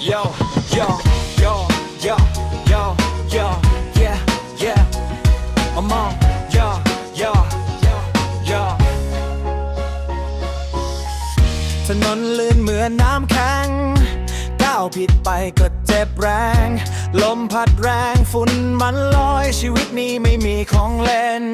Yo, yo, yo, yo, yo, yo, yeah, yeah. I'm on, yo, yo, yo, yo. ถนนลื่นเหมือนน้ำแข็งก้าวผิดไปก็เจ็บแรง ลมพัดแรงฝุ่นมันลอยชีวิตนี้ไม่มีของเล่น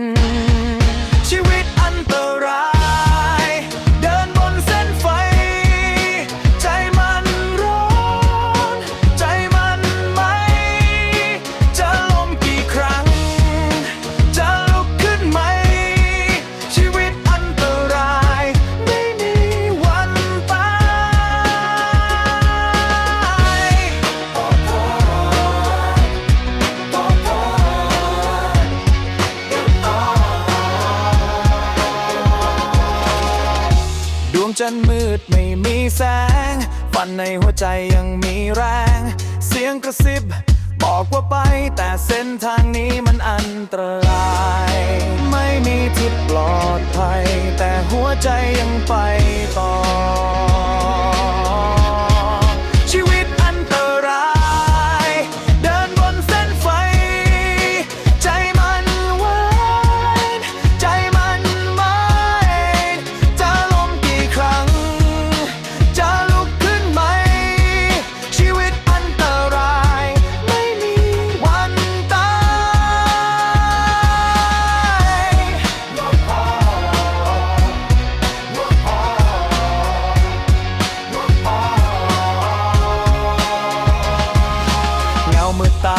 จันมืดไม่มีแสงฝันในหัวใจยังมีแรง เสียงกระซิบ บอกว่าไป แต่เส้นทางนี้มันอันตราย ไม่มีที่ปลอดภัย แต่หัวใจยังไปต่อ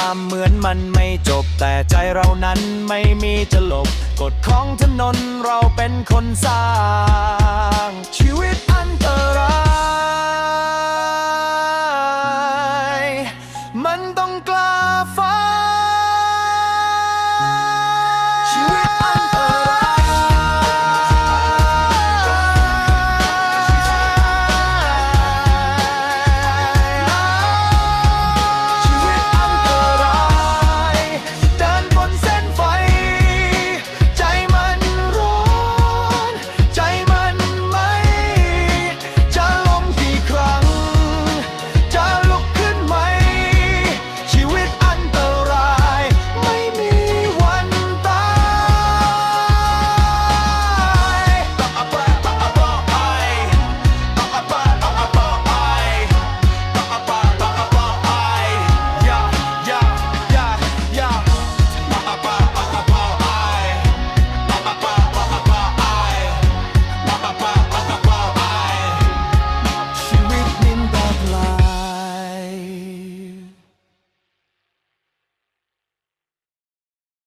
ามือตามเหมือนมันไม่จบ แต่ใจเรานั้นไม่มีจะหลบกฎของถนนเราเป็นคนสร้าง